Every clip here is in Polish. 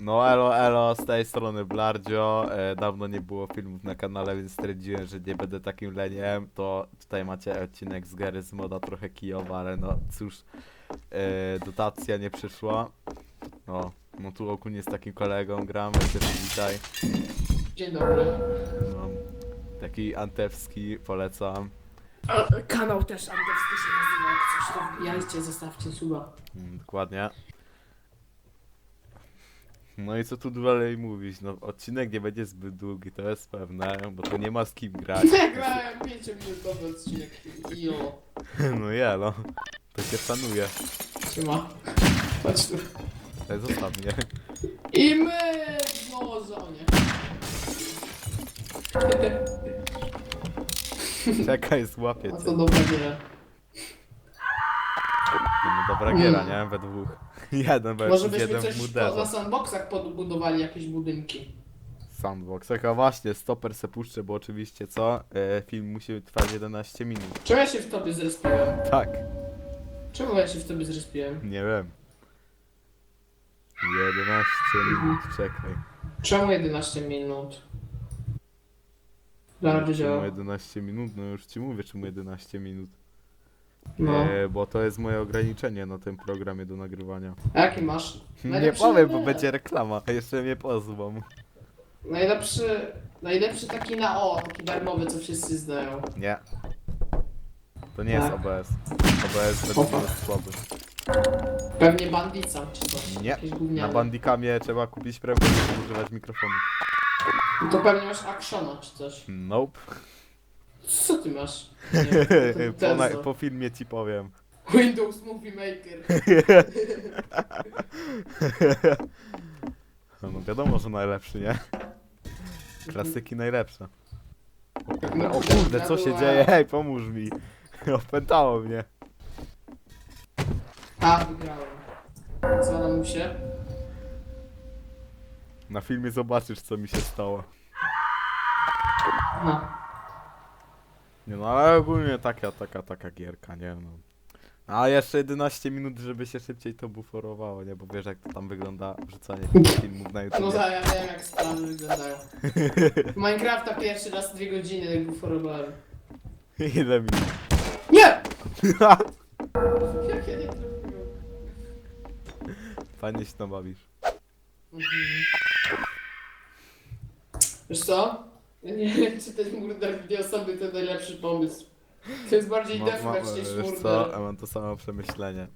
No elo, elo, z tej strony Blardzio. E, dawno nie było filmów na kanale, więc stwierdziłem, że nie będę takim leniem. To tutaj macie odcinek z Gary z moda, trochę kijowa, ale no cóż, e, dotacja nie przyszła. No, no tu ogólnie z takim kolegą gram, się witaj. Dzień dobry. No, taki antewski, polecam. A, kanał też angielski się nazywa, jak coś to wbijajcie, zostawcie suba. Mm, dokładnie. No i co tu dalej mówić? No odcinek nie będzie zbyt długi, to jest pewne, bo to nie ma z kim grać. Nagrałem 5-minutowy odcinek i o, No ja no. To się szanuje. trzyma. Chodź tu. Ale zostaw mnie. I my w ozonie. Czekaj, złapię A cię. to dobra giera. No dobra giera, nie? We dwóch. Jeden Może versus byśmy jeden coś w po, muderze. na sandboxach podbudowali jakieś budynki. Sandbox. A właśnie, stoper se puszczę, bo oczywiście co? E, film musi trwać 11 minut. Czemu ja się w tobie zrespiłem? Tak, Czemu ja się w tobie zrespiłem? nie wiem. 11 minut, czekaj. Czemu 11 minut? Dobra, Czemu wiedziałem. 11 minut? No już ci mówię, czemu 11 minut. No. E, bo to jest moje ograniczenie na tym programie do nagrywania. A jaki masz? Nie Najlepszy- powiem, bo będzie reklama, a jeszcze mnie pozwą. Najlepszy, najlepszy taki na O, taki darmowy, co wszyscy znają. Nie. To nie jest Tak. OBS. OBS Opa. jest słaby. Pewnie bandica czy coś. Nie. Jakieś Na gówniane. bandikamie trzeba kupić premium, żeby używać mikrofonu. No to pewnie masz actiona czy coś. Nope. Co ty masz? Nie, to po, na, po filmie ci powiem. Windows Movie Maker. No wiadomo, że najlepszy, nie? Klasyki najlepsze. O kurde, o kurde, co się dzieje? Hej, pomóż mi. Opętało mnie. A, wygrałem. Co nam się? Na filmie zobaczysz, co mi się stało. Aha. Nie no, ale ogólnie taka, taka, taka gierka, nie no. A jeszcze 11 minut, żeby się szybciej to buforowało, nie? Bo wiesz jak to tam wygląda wrzucanie filmów na YouTube. No za, ja wiem jak sprawy wyglądają. Minecrafta pierwszy raz dwie godziny jak buforowałem. Ile minut? Nie! Jak ja nie trafiłem? Fajnie się tam bawisz. Mhm. Wiesz co? Nie wiem, czy ten murder dwie osoby to najlepszy pomysł. To jest bardziej Ma- ma- deathmatch niż wiesz co, ja mam to samo przemyślenie.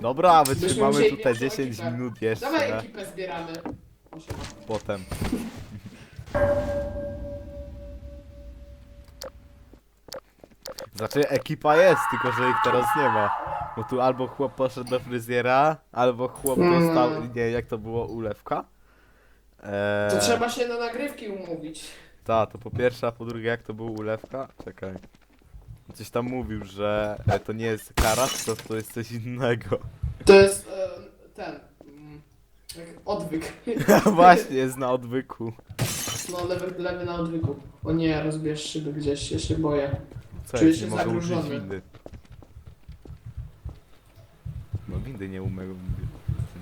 Dobra, wytrzymamy musieli tutaj większą 10 ekipę. minut Dawaj jeszcze, ekipę zbieramy. Proszę. potem. Znaczy ekipa jest, tylko że ich teraz nie ma. Bo tu albo chłop poszedł do fryzjera, albo chłop Mm. dostał, nie jak to było, ulewka. Eee, To trzeba się na nagrywki umówić. Ta, to po pierwsze, a po drugie jak to był ulewka? Czekaj. Coś tam mówił, że e, to nie jest karat, to, to jest coś innego. To jest e, ten. mm, jak Odwyk. Właśnie, jest na odwyku. No lewy, lewy na odwyku. O nie, rozbierz szyby gdzieś, ja się boję. Co, Czuję się nie mogę użyć zagrożony. windy. No windy nie umiem.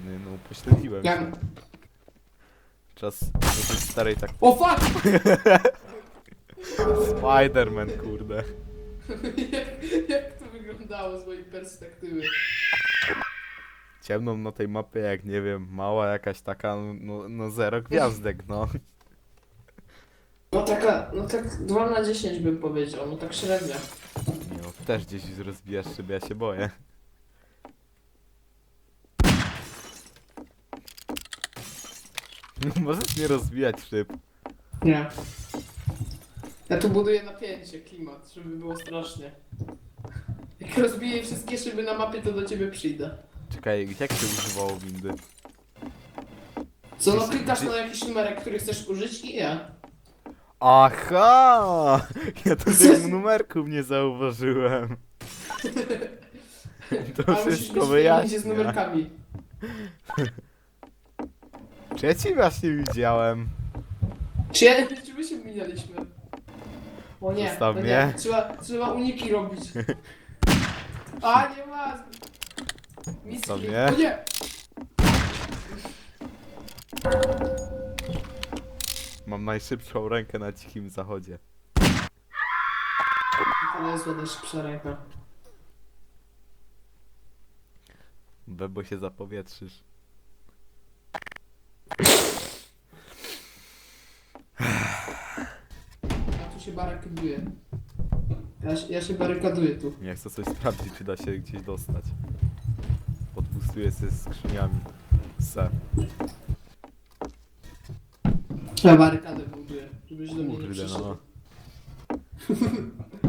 Nie, no pośledziłem Ja... się. Czas starej tak... O fuck! Spiderman, kurde. jak, jak to wyglądało z mojej perspektywy? Ciemną na tej mapie, jak nie wiem, mała jakaś taka, no, no zero gwiazdek, no. No taka, no tak 2 na 10 bym powiedział, no tak średnio. Nie no, też gdzieś rozbijasz szyby, ja się boję. Możesz nie rozbijać szyb. Nie. Ja tu buduję napięcie, klimat, żeby było strasznie. Jak rozbiję wszystkie szyby na mapie, to do ciebie przyjdę. Czekaj, jak się używało windy? Co, no klikasz na jakiś numerek, który chcesz użyć i ja. Aha! Ja tu tych numerków nie zauważyłem. To musisz wszystko wyjaśnia. z numerkami. Czy ja ci właśnie widziałem? Czy ja, czy my się minęliśmy? O nie, Zostaw no mnie. nie. Trzeba, trzeba uniki robić. A, nie ma. Miski. Zostaw mnie. O nie. Mam najszybszą rękę na dzikim zachodzie. To jest ładna szybsza ręka. Bebo się zapowietrzysz. Się barykaduję. Ja, się- ja się barykaduję tu. Nie chcę coś sprawdzić, czy da się gdzieś dostać. Podbustuję się skrzyniami. Se. Ja barykadę buduję, żebyś do mnie nie Kurde przyszedł. no.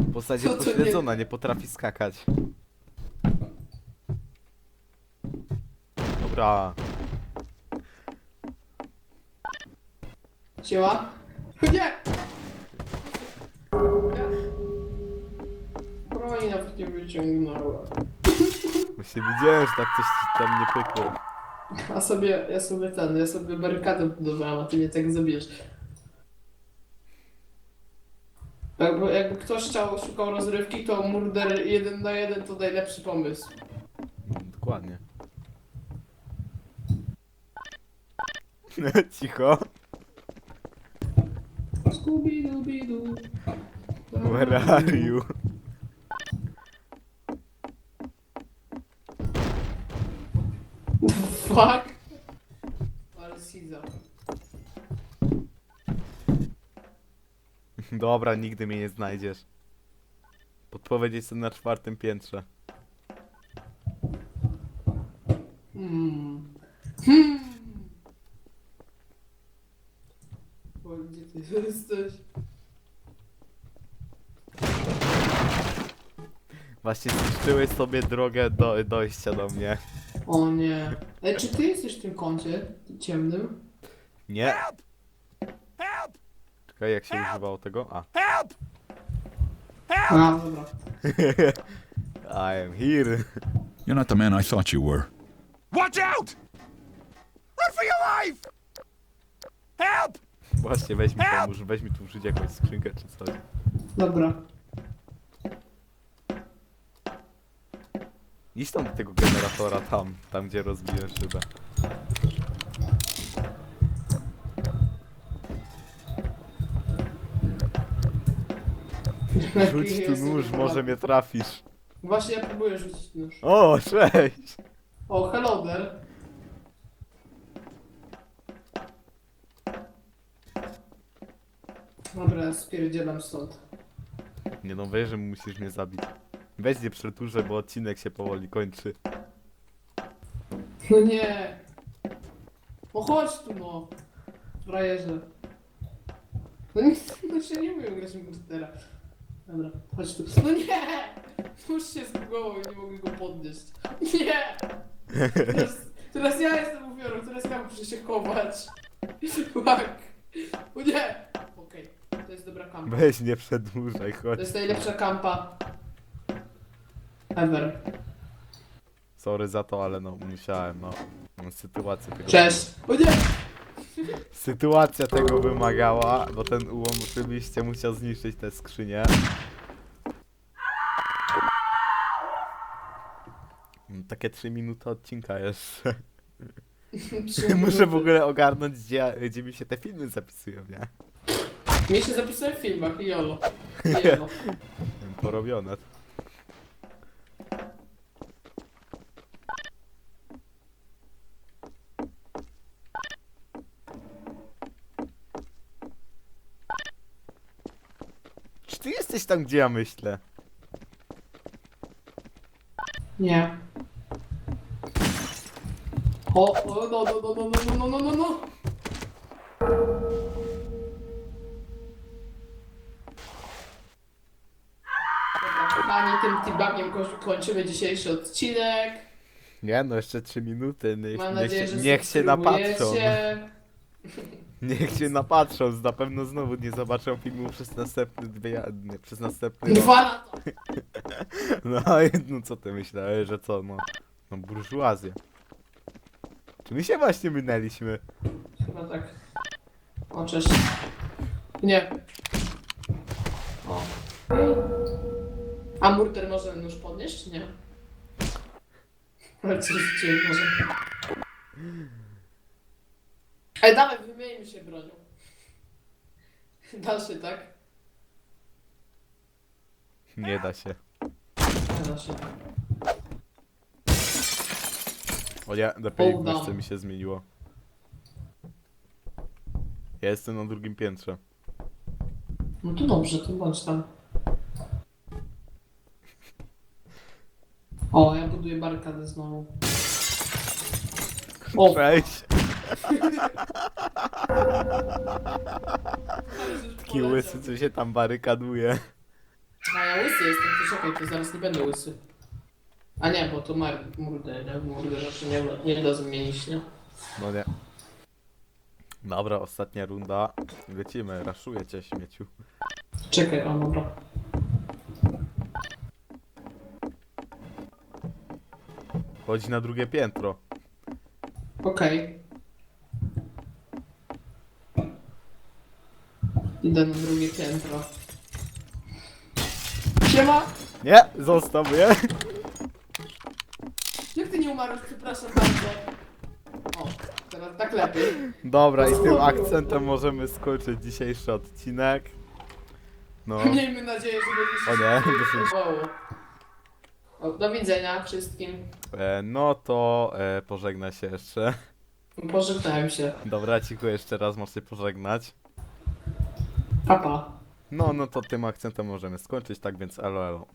Postać Co jest to nie- pośledzona, nie potrafi skakać. Dobra. Cięła? Nie! Nie wyciągnęła. Właśnie widziałem, że tak coś ci tam nie pykło. A sobie, ja sobie ten, ja sobie barykadę budowałem, a ty mnie tak zabijesz. Jakby, jakby ktoś chciał, szukał rozrywki, to murder 1 na 1 to najlepszy pomysł. Dokładnie. Cicho. Scooby-Dooby-Doo. Where are you? Fuck. Ale Siza. Dobra, nigdy mnie nie znajdziesz. Podpowiedź jest na czwartym piętrze. Hmm. Hmm. O, gdzie ty jesteś? Właśnie zniszczyłeś sobie drogę do dojścia do mnie. O nie. Ej, czy ty jesteś w tym kącie ciemnym? Nie. Czekaj, jak się używało tego? A. A, dobra. I am here. You're not the man I thought you were. Watch out! Run for your life! Help! Właśnie, weź mi pomóż, weź mi tu użyć jakąś skrzynkę czy coś. Dobra. Idź tam do tego generatora tam, tam gdzie rozbiłem szybę. Rzuć tu nóż, może mnie trafisz. Właśnie ja próbuję rzucić nóż. O, cześć! O, hello there. Dobra, spierdzielam stąd. Nie no, weź, że musisz mnie zabić. Weź nie przeturzę, bo odcinek się powoli kończy. No nie. No chodź tu no. Frajerze. No nie, no się nie umiem grać w komputera. Dobra, chodź tu. No nie! Nóż się zbugował i nie mogę go podnieść. Nie! Teraz, teraz ja jestem ofiarą, teraz ja muszę się chować. Fuck. O nie! Okej, to jest dobra kampa. Weź nie przedłużaj, chodź. To jest najlepsza kampa. Ever. Sorry za to, ale no, musiałem, no. Sytuacja tego... Cześć! O nie! Sytuacja tego wymagała, bo ten ułom oczywiście musiał zniszczyć tę skrzynię. Mm, Takie 3 minuty odcinka jeszcze. Muszę w ogóle ogarnąć, gdzie, gdzie mi się te filmy zapisują, nie? Mnie się zapisuje w filmach jolo. Jolo. Porobione. Jesteś tam, gdzie ja myślę? Nie. O, o, no, no, no, no, no, no, no, no, no. Dobra, kochani, tym tibagiem ko- kończymy dzisiejszy odcinek. Nie no, jeszcze 3 minuty, niech, Mam niech, nadzieję, się, że niech się napatrzą. subskrybujecie. Niech się napatrzą, na pewno znowu nie zobaczą filmu przez następny dwie, nie, przez następny rok. Dwa lata. No, i- no co ty myślałeś, że co, no, no burżuazję. Czy my się właśnie minęliśmy? Chyba tak. O, cześć. Nie. O. A murder może nóż podnieść, czy nie? Ale coś rzuciłem może. Ej, dawaj, wymieńmy się bronią. Da się, tak? Nie da się. Da się. O nie, lepiej Hold jeszcze mi się zmieniło. Ja jestem na drugim piętrze. No to dobrze, to bądź tam. O, ja buduję barkadę znowu. O, Cześć! Taki łysy, co się tam barykaduje. A ja łysy jestem, to czekaj, to zaraz nie będę łysy. A nie, bo to mar... Murder, nie? Murder raczej nie, da- nie da zmienić, nie? No nie. Dobra, ostatnia runda. Lecimy, raszuję cię śmieciu. Czekaj, o dobra. Chodź na drugie piętro. Okej. Idę na drugie piętro. Siema! Nie, zostaw mnie. Jak ty nie umarłeś? Przepraszam bardzo. O, teraz tak lepiej. Dobra, i tym akcentem możemy skończyć dzisiejszy odcinek. No. Miejmy nadzieję, że O będzie nie, się dosyć. podobało. O, Do widzenia wszystkim. E, no to e, pożegna się jeszcze. Pożegnałem się. Dobra, cicho jeszcze raz masz się pożegnać. No, no to tym akcentem możemy skończyć, tak więc elo elo.